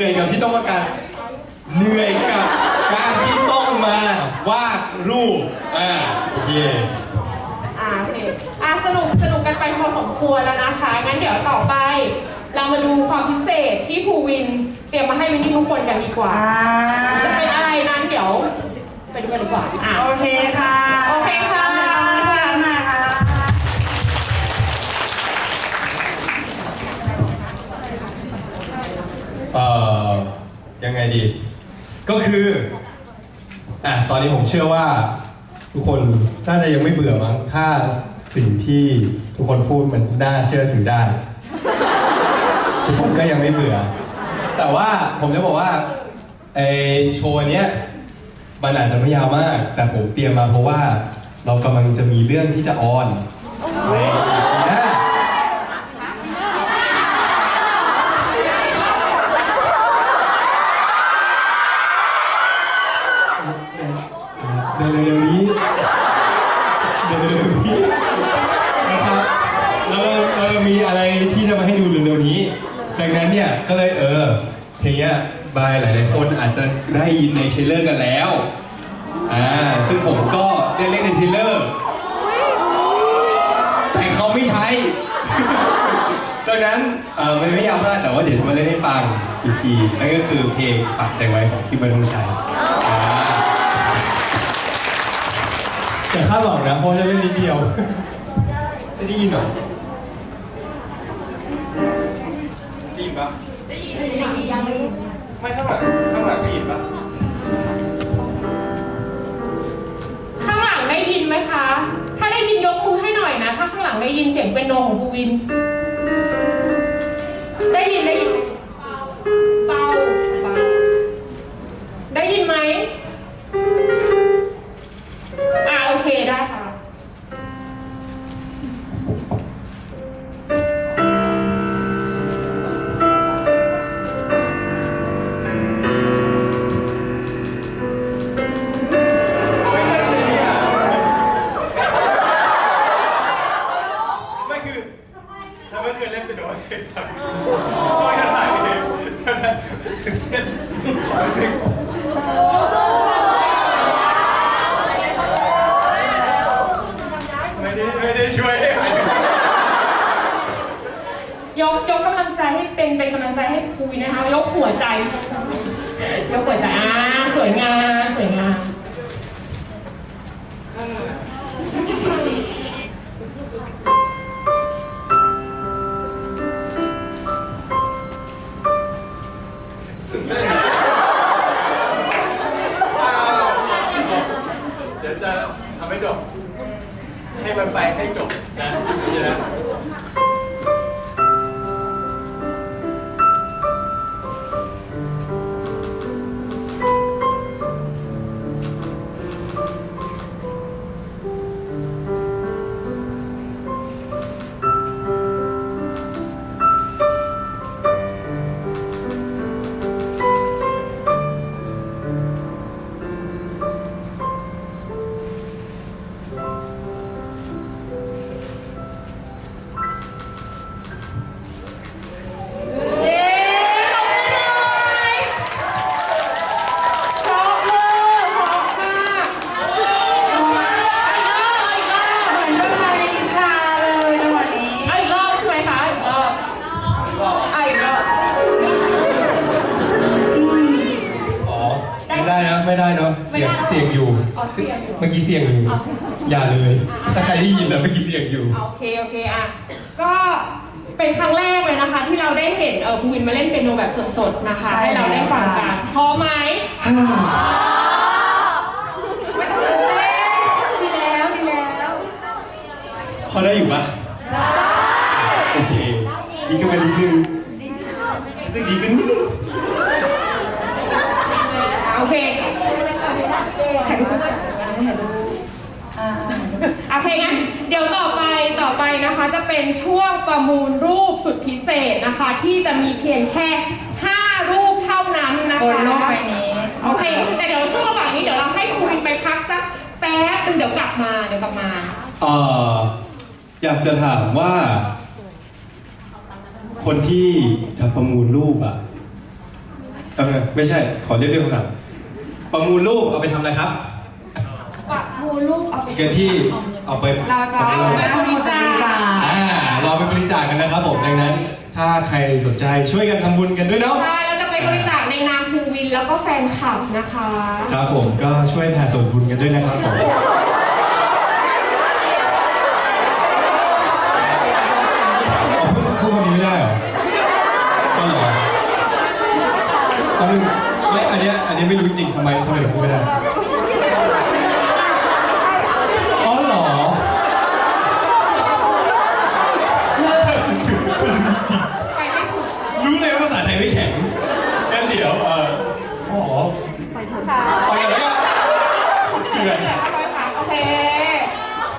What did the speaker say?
เหนื่อยกับที่ต้องมาการเหนื่อยกับการที่ต้องมาวาดรูปอ่าโอเคอ่าโอเคอ่าสนุกสนุกกันไปพอสมควรแล้วนะคะ งั้นเดี๋ยวต่อไป เรามาดูความพิเศษที่ภูวินเตรียมมาให้วินนี่ทุกคนกันดีกว่า อ่าจะเป็นอะไรนั้นเดี๋ยวไปดูกันดีกว่าอะโอเคค่ะ โอเคค่ะ คืออะตอนนี้ผมเชื่อว่า ทุกคนน่าจะยังไม่เบื่อมั้งถ้าสิ่งที่ทุกคนพูดมันน่าเชื่อถือได้ ทุกคนก็ยังไม่เบื่อ แต่ว่าผมจะบอกว่าไอโชว์เนี้ยมันอาจจะไม่ยาวมาก แต่ผมเตรียมมาเพราะว่า เรากำลังจะมีเรื่องที่จะออนใน บายหลายๆคนอาจจะได้ยินในเทรลเลอร์กันแล้ว อ่า ซึ่งผมก็ได้เล่นในเทรลเลอร์ แต่เขาไม่ใช้ ดังนั้นเออมันไม่ยาวมากแต่ว่าเดี๋ยวจะมาเล่นให้ฟังอีกที นั่นก็คือเพลงฝากใจไว้ของพี่เบิร์ดธงชัยอ่าอย่าคาดหวังนะเพราะจะเล่นนิดเดียว จะได้ยินเหรอได้ยินปะได้ยินไม่ ม่ข้างหลังข้างหลังได้ยินปะข้างหลังได้ยินไหมคะ ถ้าได้ยินยกมือให้หน่อยนะ ถ้าข้างหลังได้ยินเสียงเป็นโนของภูวิน ได้ยินได้ยิน ล่นเป็นโดนเคยสั่งก็จะถ่ายเองตื่นเต้นขอหนึ่งไม่ได้ไม่ได้ช่วยให้หายยกยกกำลังใจให้เป็นเป็นกำลังใจให้ภูวินนะคะ ยกหัวใจ ยกหัวใจอ่าสวยงาม มันไปให้จบนะ ไม่ได้นะไม่ได้เนาะเสียงเสียงอยู่ อ๋อเสียงอยู่ เมื่อกี้เสียงอยู่อย่าเลย ถ้าใครได้ยินนะเมื่อกี้เสียงอยู่ โอเคโอเคอะก็เป็นครั้งแรกเลยนะคะ ที่เราได้เห็นเออภูวินมาเล่นเปียโนแบบสดๆนะคะ ใช่ ให้เราได้ฟังกันพร้อมไหมไม่ต้องตื่นเต้นดีแล้วดีแล้ว พอได้อยู่ปะโอเคดีขึ้นมาดีขึ้นรู้สึกดีขึ้นนิดนึง โอเคอ่าโอเคงั้นเดี๋ยวต่อไปต่อไปนะคะจะเป็นช่วงประมูลรูปสุดพิเศษนะคะ ที่จะมีเพียงแค่ 5 รูปเท่านั้นนะคะบนโลกใบนี้โอเคแต่เดี๋ยวช่วงระหว่างนี้เดี๋ยวเราให้ครูวินไปพักสักแป๊บนึงเดี๋ยวกลับมาเดี๋ยวกลับมาเอ่ออยากจะถามว่า คนที่จะประมูลรูปอะเออไม่ใช่ขอเรียกเรื่องข้างหลัง ประมูลรูปเอาไปทำอะไรครับปะมูลูกเอาไปเงินที่เอาไปเราจะเอาสำรองไปบริจาคอ่ารอไปบริจาคกันนะครับผมดังนั้น ถ้าใครสนใจช่วยกันทำบุญกันด้วยเนาะ ใช่เราจะไปบริจาคในนามภูวินแล้วก็แฟนคลับนะคะ ครับผมก็ช่วยแผ่ส่วนบุญกันด้วยนะครับผมเอาพูดพูดคนนี้ไม่ได้เหรอก็เหรอตอนนึง ไม่อันเนี้ยอันนี้ไม่รู้จริงทำไมทำไมถึงพูดไม่ได้